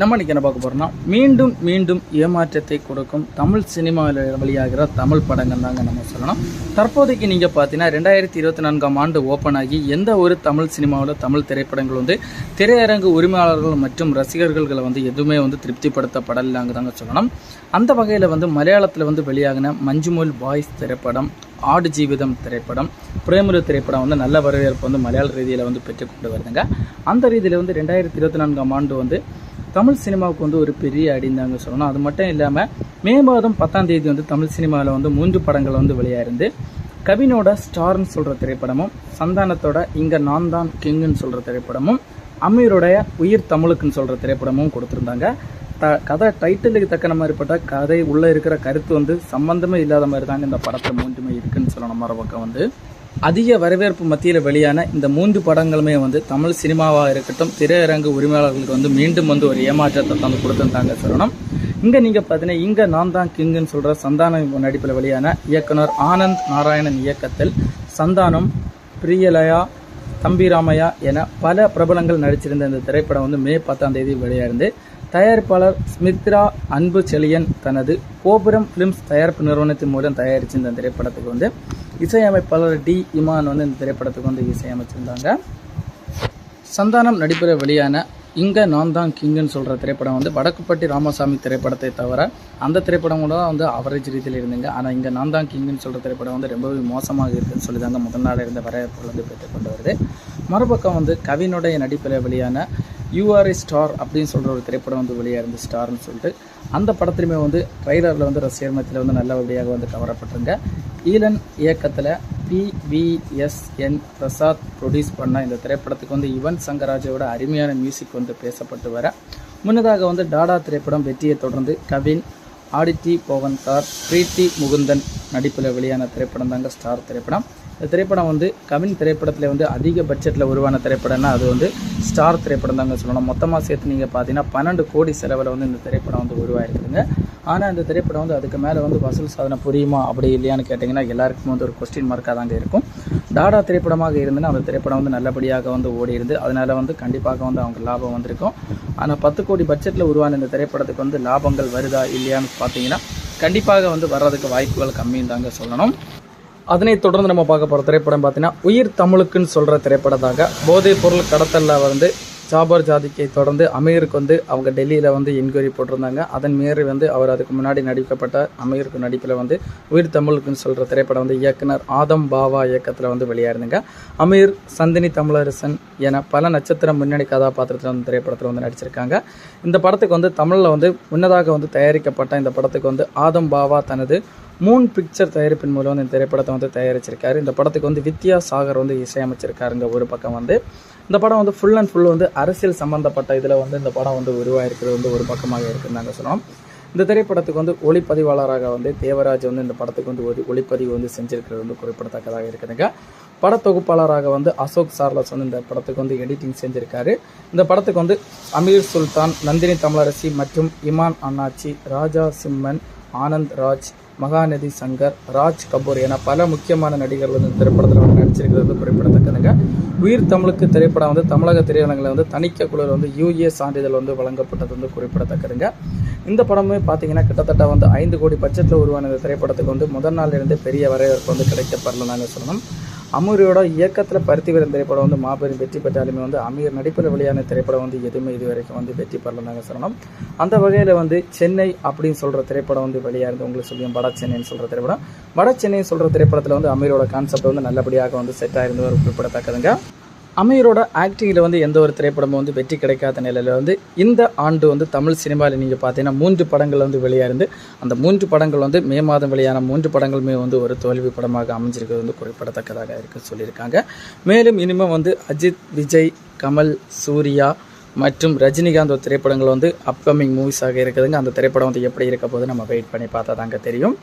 நம்ம இன்றைக்கி என்ன பார்க்க போகிறோம்னா மீண்டும் மீண்டும் ஏமாற்றத்தை கொடுக்கும் தமிழ் சினிமாவில் வெளியாகிற தமிழ் படங்கள் தாங்க நம்ம சொல்லணும். தற்போதைக்கு நீங்கள் பார்த்தீங்கன்னா ரெண்டாயிரத்தி இருபத்தி நான்காம் ஆண்டு ஓப்பன் ஆகி எந்த ஒரு தமிழ் சினிமாவில் தமிழ் திரைப்படங்கள் வந்து திரையரங்கு உரிமையாளர்கள் மற்றும் ரசிகர்களை வந்து எதுவுமே வந்து திருப்திப்படுத்தப்படலாங்க தாங்க சொல்லணும். அந்த வகையில் வந்து மலையாளத்தில் வந்து வெளியாகின மஞ்சுமுல் பாய்ஸ் திரைப்படம் ஆடு ஜீவிதம் திரைப்படம் பிரேமரு திரைப்படம் வந்து நல்ல வரவேற்பு வந்து மலையாள ரீதியில் வந்து பெற்றுக்கொண்டு வருதுங்க. அந்த ரீதியில் வந்து ரெண்டாயிரத்தி இருபத்தி நான்காம் ஆண்டு வந்து தமிழ் சினிமாவுக்கு வந்து ஒரு பெரிய அடிந்தாங்க சொல்லணும். அது மட்டும் இல்லாமல் மே மாதம் பத்தாம் தேதி வந்து தமிழ் சினிமாவில் வந்து மூன்று படங்கள் வந்து வெளியாயிருந்து கவினோட ஸ்டார்னு சொல்கிற திரைப்படமும் சந்தானத்தோட இங்கே நான் தான் கிங்குன்னு சொல்கிற திரைப்படமும் அமீருடைய உயிர் தமிழுக்குன்னு சொல்கிற திரைப்படமும் கொடுத்துருந்தாங்க. த கதை டைட்டிலுக்கு தக்கன மாதிரிப்பட்ட கதை உள்ளே இருக்கிற கருத்து வந்து சம்மந்தமே இல்லாத மாதிரி தாங்க இந்த படத்தில் மூன்றுமே இருக்குன்னு சொல்லணும். மறுபக்கம் வந்து அதிக வரவேற்பு மத்தியில் வெளியான இந்த மூன்று படங்களுமே வந்து தமிழ் சினிமாவாக இருக்கட்டும் திரையரங்கு உரிமையாளர்களுக்கு வந்து மீண்டும் வந்து ஒரு ஏமாற்றத்தை தந்து கொடுத்துருந்தாங்க சரணம் இங்கே நீங்கள் பார்த்தீங்கன்னா இங்கே நான் தான் கிங்குன்னு சொல்கிற சந்தானம் நடிப்பில் வெளியான இயக்குனர் ஆனந்த் நாராயணன் இயக்கத்தில் சந்தானம் பிரியலயா தம்பிராமையா என பல பிரபலங்கள் நடிச்சிருந்த இந்த திரைப்படம் வந்து மே பத்தாம் தேதி வெளியாயிருந்து தயாரிப்பாளர் ஸ்மித்ரா அன்பு செழியன் தனது கோபுரம் ஃபிலிம்ஸ் தயாரிப்பு நிறுவனத்தின் மூலம் தயாரித்த இந்த திரைப்படத்துக்கு வந்து இசையமைப்பாளர் டி இமான் வந்து இந்த திரைப்படத்துக்கு வந்து இசையமைச்சிருந்தாங்க. சந்தானம் நடிப்புற வெளியான இங்கே நான் தான் கிங்குன்னு சொல்கிற திரைப்படம் வந்து வடக்குப்பட்டி ராமசாமி திரைப்படத்தை தவிர அந்த திரைப்படம் கூட வந்து அவரேஜ் ரீதியில் இருந்துங்க ஆனால் இங்கே நான் தான் கிங்குன்னு சொல்கிற திரைப்படம் வந்து ரொம்பவே மோசமாக இருக்குதுன்னு சொல்லி தாங்க முதல் நாள் இருந்த வரவேற்பு வந்து பெற்றுக்கொண்டு வருது. மறுபக்கம் வந்து கவினுடைய நடிப்பில் வெளியான யூஆர்ஐ ஸ்டார் அப்படின்னு சொல்கிற ஒரு திரைப்படம் வந்து வெளியாக இருந்து ஸ்டார்னு சொல்லிட்டு அந்த படத்துலையுமே வந்து ட்ரைலரில் வந்து ரசிகர் மத்தியில் வந்து நல்லபடியாக வந்து கவரப்பட்டிருங்க ஈலன் இயக்கத்தில் பிவிஎஸ்என் பிரசாத் ப்ரொடியூஸ் பண்ண இந்த திரைப்படத்துக்கு வந்து யுவன் சங்கராஜோட அருமையான மியூசிக் வந்து பேசப்பட்டு வர. முன்னதாக வந்து டாடா திரைப்படம் வெற்றியை தொடர்ந்து கவின் ஆடிட்டி போவன்கார் பிரீத்தி முகுந்தன் நடிப்பில் வெளியான திரைப்படம் தாங்க ஸ்டார் திரைப்படம். இந்த திரைப்படம் வந்து கவின் திரைப்படத்தில் வந்து அதிக பட்ஜெட்டில் உருவான திரைப்படம்னா அது வந்து ஸ்டார் திரைப்படம் தாங்க சொல்லணும். மொத்தமாக சேர்த்து நீங்கள் பார்த்தீங்கன்னா பன்னெண்டு கோடி செலவில் வந்து இந்த திரைப்படம் வந்து உருவாயிருக்குதுங்க. ஆனால் இந்த திரைப்படம் வந்து அதுக்கு மேலே வந்து வசூல் சாதனை புரியுமா அப்படி இல்லையான்னு கேட்டிங்கன்னா எல்லாருக்குமே வந்து ஒரு கொஸ்டின் மார்க்காக தாங்க இருக்கும். டாடா திரைப்படமாக இருந்துன்னா அந்த திரைப்படம் வந்து நல்லபடியாக வந்து ஓடி இருந்து அதனால் வந்து கண்டிப்பாக வந்து அவங்க லாபம் வந்திருக்கும். ஆனால் பத்து கோடி பட்ஜெட்டில் உருவான இந்த திரைப்படத்துக்கு வந்து லாபங்கள் வருதா இல்லையான்னு பார்த்தீங்கன்னா கண்டிப்பாக வந்து வர்றதுக்கு வாய்ப்புகள் கம்மின்னு தாங்க சொல்லணும். அதனைத் தொடர்ந்து நம்ம பார்க்க போகிற திரைப்படம் பார்த்தீங்கன்னா உயிர் தமிழுக்குன்னு சொல்கிற திரைப்படத்தாக போதைப் பொருள் கடத்தலில் வந்து ஜாபர் ஜாதிக்கை தொடர்ந்து அமீருக்கு வந்து அவங்க டெல்லியில் வந்து என்கொயரி போட்டிருந்தாங்க. அதன் மீறி வந்து அவர் அதுக்கு முன்னாடி நடிக்கப்பட்ட அமீருக்கு நடிப்பில் வந்து உயிர் தமிழுக்குன்னு சொல்கிற திரைப்படம் வந்து இயக்குனர் ஆதம் பாவா இயக்கத்தில் வந்து வெளியாயிருந்தாங்க. அமீர் சந்தினி தமிழரசன் என பல நட்சத்திர முன்னணி கதாபாத்திரத்தில் வந்து திரைப்படத்தில் வந்து நடிச்சிருக்காங்க. இந்த படத்துக்கு வந்து தமிழில் வந்து முன்னதாக வந்து தயாரிக்கப்பட்ட இந்த படத்துக்கு வந்து ஆதம் பாவா தனது மூன் பிக்சர் தயாரிப்பின் மூலம் வந்து இந்த திரைப்படத்தை வந்து தயாரிச்சிருக்காரு. இந்த படத்துக்கு வந்து வித்யா சாகர் வந்து இசையமைச்சிருக்காருங்க ஒரு பக்கம் வந்து. இந்த படம் வந்து ஃபுல் அண்ட் ஃபுல் வந்து அரசியல் சம்மந்தப்பட்ட இதில் வந்து இந்த படம் வந்து உருவாயிருக்கிறது வந்து ஒரு பக்கமாக இருக்குன்னு நாங்கள் சொன்னோம். இந்த திரைப்படத்துக்கு வந்து ஒளிப்பதிவாளராக வந்து தேவராஜ் வந்து இந்த படத்துக்கு வந்து ஒரு ஒளிப்பதிவு வந்து செஞ்சிருக்கிறது வந்து குறிப்பிடத்தக்கதாக இருக்குதுங்க. படத்தொகுப்பாளராக வந்து அசோக் சார்லஸ் வந்து இந்த படத்துக்கு வந்து எடிட்டிங் செஞ்சிருக்காரு. இந்த படத்துக்கு வந்து அமீர் சுல்தான் நந்தினி தமிழரசி மற்றும் இமான் அண்ணாச்சி ராஜா சிம்மன் ஆனந்த் ராஜ் மகாநதி சங்கர் ராஜ் கபூர் என பல முக்கியமான நடிகர்கள் வந்து இந்த திரைப்படத்தில் வந்து நடிச்சிருக்கிறது வந்து குறிப்பிடத்தக்கதுங்க. உயிர் தமிழுக்கு திரைப்படம் வந்து தமிழக திரையரங்கில் வந்து தணிக்க குழுவில் வந்து யூஏ சான்றிதழ் வந்து வழங்கப்பட்டது வந்து குறிப்பிடத்தக்கதுங்க. இந்த படமே பார்த்தீங்கன்னா கிட்டத்தட்ட வந்து ஐந்து கோடி பட்ஜெட்டில் உருவான இந்த திரைப்படத்துக்கு வந்து முதல் நாளிலிருந்து பெரிய வரவேற்பு வந்து கிடைக்கப்படல நாங்கள் சொல்லணும். அமீரோட இயக்கத்தில் பருத்தி வீரன் திரைப்படம் வந்து மாபெரும் வெற்றி பெற்றாலுமே வந்து அமீர். நடிப்பில் வெளியான திரைப்படம் வந்து எதுவுமே இது வரைக்கும் வந்து வெற்றி பெறல சொல்லணும். அந்த வகையில் வந்து சென்னை அப்படின்னு சொல்கிற திரைப்படம் வந்து வெளியாக இருந்து உங்களுக்கு சொல்லியும் வட சென்னைன்னு சொல்கிற திரைப்படம். வட சென்னைன்னு சொல்கிற திரைப்படத்தில் வந்து அமீரோட கான்செப்ட் வந்து நல்லபடியாக வந்து செட் ஆயிருந்து ஒரு குறிப்பிடத்தக்கதுங்க. அமீரோட ஆக்டிங்கில் வந்து எந்த ஒரு திரைப்படமும் வந்து வெற்றி கிடைக்காத நிலையில் வந்து இந்த ஆண்டு வந்து தமிழ் சினிமாவில் நீங்கள் பார்த்தீங்கன்னா மூன்று படங்கள் வந்து வெளியாயிருந்து அந்த மூன்று படங்கள் வந்து மே மாதம் வெளியான மூன்று படங்களுமே வந்து ஒரு தோல்வி படமாக அமைஞ்சிருக்கிறது வந்து குறிப்பிடத்தக்கதாக இருக்குன்னு சொல்லியிருக்காங்க. மேலும் இனிமேல் வந்து அஜித் விஜய் கமல் சூர்யா மற்றும் ரஜினிகாந்த் திரைப்படங்கள் வந்து அப்கமிங் மூவிஸாக இருக்குதுங்க. அந்த திரைப்படம் வந்து எப்படி இருக்க போது நம்ம வெயிட் பண்ணி பார்த்தா தாங்க தெரியும்.